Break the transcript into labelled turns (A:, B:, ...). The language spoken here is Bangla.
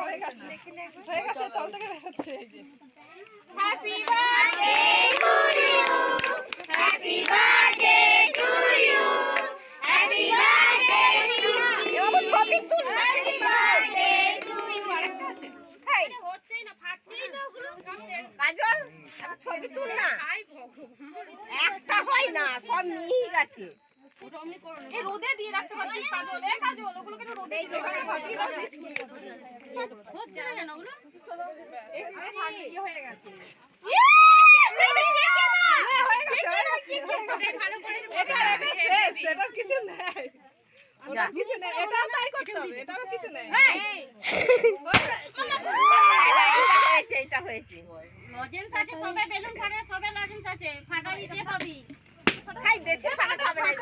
A: হয়ে
B: গেছে
C: তল থেকে বেরোচ্ছে এই যে happy birthday
A: happy birthday to you happy birthday to you
B: ছবি তুল
A: হ্যাপি বার্থডে টু ইউ
C: হচ্ছেই না ফাটছেই না ওগুলো
B: কাজল, ছবি তুল না। একটা হয় না, সব নিয়েই গেছে।
C: এ রোদে দিয়ে রাখতে পারছিস কাজল এ কাজল ওগুলোকে একটু রোদে দিয়ে রাখতে পারছিস হচ্ছে না কেন ওগুলো? ইয়ে হয়ে গেছে সেটার কিছু নেই কিছু নেই এটাও তাই করতে হবে এটাও কিছু নেই
B: হয়েছে এটা হয়েছে
D: লজেন্স আছে সবে বেলুন ফাটে সবে আছে ফাটাবি যে হবি
B: বেশি ফাটাতে হবে না